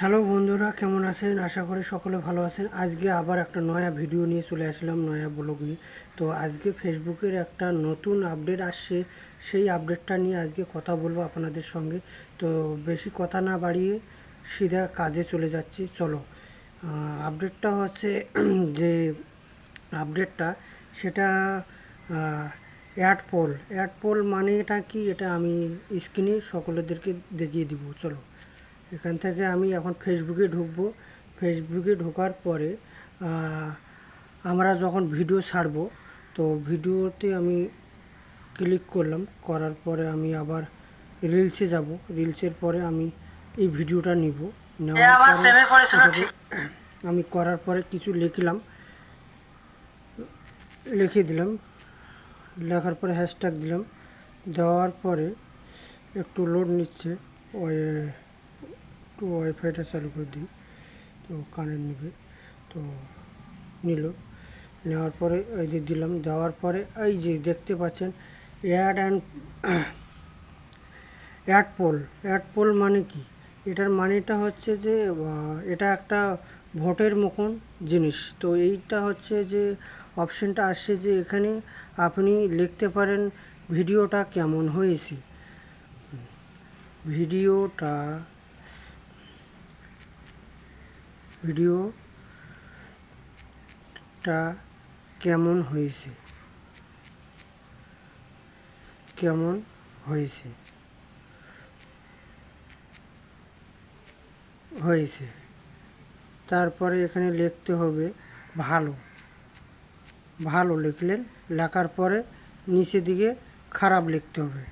Hello বন্ধুরা, কেমন আছেন? আশা করি সকলে ভালো আছেন। আজকে আবার একটা নয়া ভিডিও নিয়ে চলে আসলাম, নয়া ব্লগ নিয়ে। তো আজকে ফেসবুকের একটা নতুন আপডেট আসছে। সেই আপডেটটা নিয়ে আজকে কথা বলব আপনাদের সঙ্গে। তো বেশি কথা না বাড়িয়ে সিধা কাজে চলে যাচ্ছি। চলো আপডেটটা হচ্ছে যে আপডেটটা, সেটা অ্যাডপোল অ্যাডপোল মানে এটা কি? এটা আমি স্ক্রিনে সকলেদেরকে দেখিয়ে দিব। চলো। এখান থেকে আমি এখন ফেসবুকে ঢুকবো। ফেসবুকে ঢোকার পরে আমরা যখন ভিডিও ছাড়বো তো ভিডিওতে আমি ক্লিক করলাম। করার পরে আমি আবার রিলসে যাব। রিলসের পরে আমি এই ভিডিওটা নিব। নেওয়ার পরে আমি করার পরে কিছু লিখলাম। লিখে দিলাম। লেখার পরে হ্যাশট্যাগ দিলাম। দেওয়ার পরে একটু লোড নিচ্ছে। ওই একটু ওয়াইফাইটা চালু করে দিই, তো কারেন্ট নেবে তো নিল। নেওয়ার পরে এই যে দিলাম, দেওয়ার পরে এই যে দেখতে পাচ্ছেন ad and ad pole ad pole মানে কি? এটার মানেটা হচ্ছে যে এটা একটা ভোটের মতন জিনিস। তো এইটা হচ্ছে যে অপশানটা আসছে যে এখানে আপনি লিখতে পারেন ভিডিওটা কেমন হয়েছে। ভিডিওটা ভিডিওটা কেমন হয়েছে? কেমন হয়েছে? হয়েছে। তারপরে এখানে লিখতে হবে ভালো। ভালো লিখলেন, লেখার পরে নিচে দিকে খারাপ লিখতে হবে।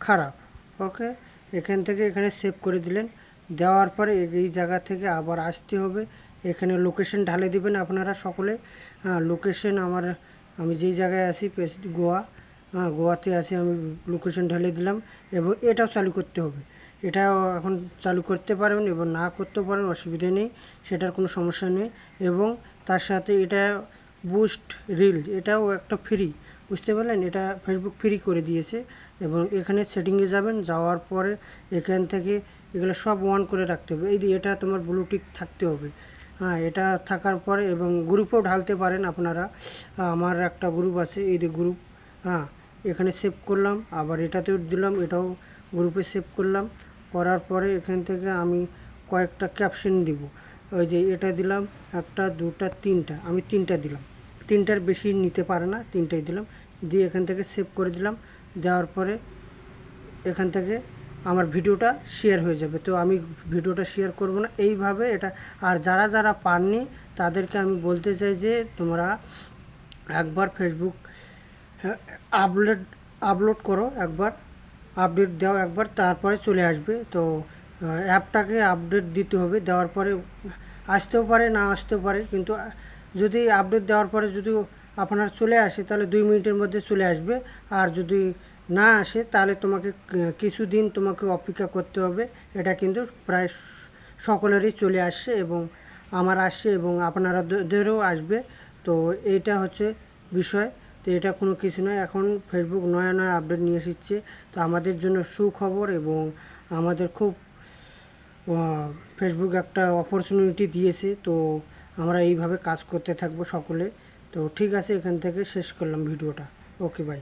খারাপ। ওকে এখান থেকে এখানে সেভ করে দিলেন। দেওয়ার পরে এই- জায়গা থেকে আবার আসতে হবে। এখানে লোকেশন ঢালে দিবেন আপনারা সকলে। হ্যাঁ লোকেশন আমার, আমি যেই জায়গায় আছি গোয়া। হ্যাঁ গোয়াতে আছি, আমি লোকেশন ঢালে দিলাম এবং এটাও চালু করতে হবে। এটাও এখন চালু করতে পারবেন এবং না করতে পারেন অসুবিধা নেই, সেটার কোনো সমস্যা নেই। এবং তার সাথে এটা বুস্ট রিল এটাও একটা ফ্রি বুঝতে পারলেন? এটা ফেসবুক ফ্রি করে দিয়েছে এবং এখানে সেটিংয়ে যাবেন, যাওয়ার পরে এখান থেকে এগুলো সব অন করে রাখতে হবে। এই এটা তোমার ব্লুটিক থাকতে হবে। হ্যাঁ এটা থাকার পরে এবং গ্রুপেও ঢালতে পারেন আপনারা। আমার একটা গ্রুপ আছে, এই যে গ্রুপ হ্যাঁ এখানে সেভ করলাম, আবার এটাতেও দিলাম, এটাও গ্রুপে সেভ করলাম। করার পরে এখান থেকে আমি কয়েকটা ক্যাপশন দিব। ওই যে এটা দিলাম, একটা, দুটা, তিনটা, আমি তিনটা দিলাম। তিনটার বেশি নিতে পারে না, তিনটাই দিলাম। দিয়ে এখান থেকে সেভ করে দিলাম। দেওয়ার পরে এখান থেকে আমার ভিডিওটা শেয়ার হয়ে যাবে। তো আমি ভিডিওটা শেয়ার করব না। এইভাবে এটা, আর যারা যারা পাননি, তাদেরকে আমি বলতে চাই যে তোমরা একবার ফেসবুক আপলোড আপলোড করো একবার আপডেট দাও একবার, তারপরে চলে আসবে। তো অ্যাপটাকে আপডেট দিতে হবে। দেওয়ার পরে আসতেও পারে, না আসতেও পারে, কিন্তু যদি আপডেট দেওয়ার পরে যদি আপনার চলে আসে, তাহলে দুই মিনিটের মধ্যে চলে আসবে। আর যদি না আসে, তাহলে তোমাকে কিছুদিন তোমাকে অপেক্ষা করতে হবে। এটা কিন্তু প্রায় সকলেরই চলে আসছে এবং আমার আসছে এবং আপনারাদেরও আসবে। তো এইটা হচ্ছে বিষয়। তো এটা কোনো কিছু নয়। এখন ফেসবুক নয়া নয়া আপডেট নিয়ে এসেছে। তো আমাদের জন্য সুখবর এবং আমাদের খুব ফেসবুক একটা অপরচুনিটি দিয়েছে। তো আমরা এইভাবে কাজ করতে থাকব সকলে। তো ঠিক আছে, এখান থেকে শেষ করলাম ভিডিওটা। Okay bye